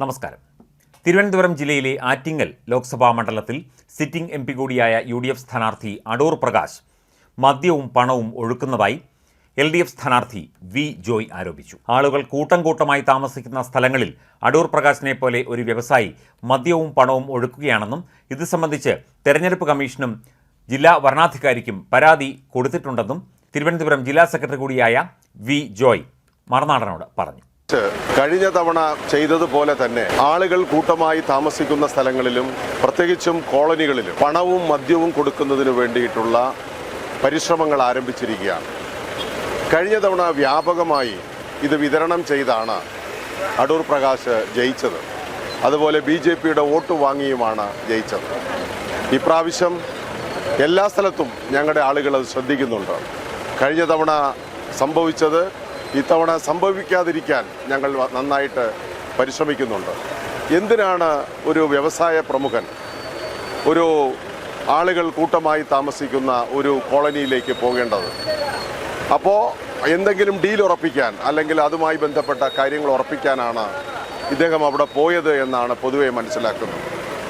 നമസ്കാരം. തിരുവനന്തപുരം ജില്ലയിലെ ആറ്റിങ്ങൽ ലോക്സഭാ മണ്ഡലത്തിൽ സിറ്റിംഗ് എം പി കൂടിയായ യു ഡി എഫ് സ്ഥാനാർത്ഥി അടൂർ പ്രകാശ് മദ്യവും പണവും ഒഴുക്കുന്നതായി എൽ ഡി എഫ് സ്ഥാനാർത്ഥി വി ജോയ് ആരോപിച്ചു. ആളുകൾ കൂട്ടം കൂട്ടമായി താമസിക്കുന്ന സ്ഥലങ്ങളിൽ അടൂർ പ്രകാശിനെ പോലെ ഒരു വ്യവസായി മദ്യവും പണവും ഒഴുക്കുകയാണെന്നും ഇത് സംബന്ധിച്ച് തെരഞ്ഞെടുപ്പ് കമ്മീഷനും ജില്ലാ വരണാധികാരിക്കും പരാതി കൊടുത്തിട്ടുണ്ടെന്നും തിരുവനന്തപുരം ജില്ലാ സെക്രട്ടറി കൂടിയായ വി ജോയ് മറുനാടനോട് പറഞ്ഞു. കഴിഞ്ഞ തവണ ചെയ്തതുപോലെ തന്നെ ആളുകൾ കൂട്ടമായി താമസിക്കുന്ന സ്ഥലങ്ങളിലും പ്രത്യേകിച്ചും കോളനികളിലും പണവും മദ്യവും കൊടുക്കുന്നതിന് വേണ്ടിയിട്ടുള്ള പരിശ്രമങ്ങൾ ആരംഭിച്ചിരിക്കുകയാണ്. കഴിഞ്ഞ തവണ വ്യാപകമായി ഇത് വിതരണം ചെയ്താണ് അടൂർ പ്രകാശ് ജയിച്ചത്. അതുപോലെ ബി ജെ പിയുടെ വോട്ട് വാങ്ങിയുമാണ് ജയിച്ചത്. ഇപ്രാവശ്യം എല്ലാ സ്ഥലത്തും ഞങ്ങളുടെ ആളുകൾ അത് ശ്രദ്ധിക്കുന്നുണ്ട്. കഴിഞ്ഞ തവണ സംഭവിച്ചത് ഇത്തവണ സംഭവിക്കാതിരിക്കാൻ ഞങ്ങൾ നന്നായിട്ട് പരിശ്രമിക്കുന്നുണ്ട്. എന്തിനാണ് ഒരു വ്യവസായ പ്രമുഖൻ ഒരു ആളുകൾ കൂട്ടമായി താമസിക്കുന്ന ഒരു കോളനിയിലേക്ക് പോകേണ്ടത്? അപ്പോൾ എന്തെങ്കിലും ഡീൽ ഉറപ്പിക്കാൻ അല്ലെങ്കിൽ അതുമായി ബന്ധപ്പെട്ട കാര്യങ്ങൾ ഉറപ്പിക്കാനാണ് ഇദ്ദേഹം അവിടെ പോയത് എന്നാണ് പൊതുവെ മനസ്സിലാക്കുന്നത്.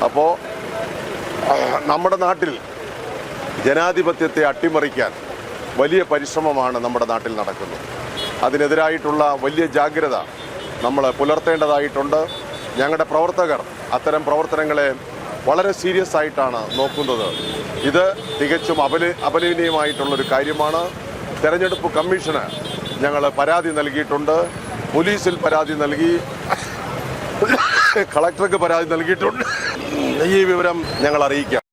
അപ്പോൾ നമ്മുടെ നാട്ടിൽ ജനാധിപത്യത്തെ അട്ടിമറിക്കാൻ വലിയ പരിശ്രമമാണ് നമ്മുടെ നാട്ടിൽ നടക്കുന്നത്. അതിനെതിരായിട്ടുള്ള വലിയ ജാഗ്രത നമ്മൾ പുലർത്തേണ്ടതായിട്ടുണ്ട്. ഞങ്ങളുടെ പ്രവർത്തകർ അത്തരം പ്രവർത്തനങ്ങളെ വളരെ സീരിയസ് ആയിട്ടാണ് നോക്കുന്നത്. ഇത് തികച്ചും അപല അപലപനീയമായിട്ടുള്ളൊരു കാര്യമാണ്. തെരഞ്ഞെടുപ്പ് കമ്മീഷന് ഞങ്ങൾ പരാതി നൽകിയിട്ടുണ്ട്. പോലീസിൽ പരാതി നൽകി. കളക്ടർക്ക് പരാതി നൽകിയിട്ടുണ്ട്. ഈ വിവരം ഞങ്ങൾ അറിയിക്കാം.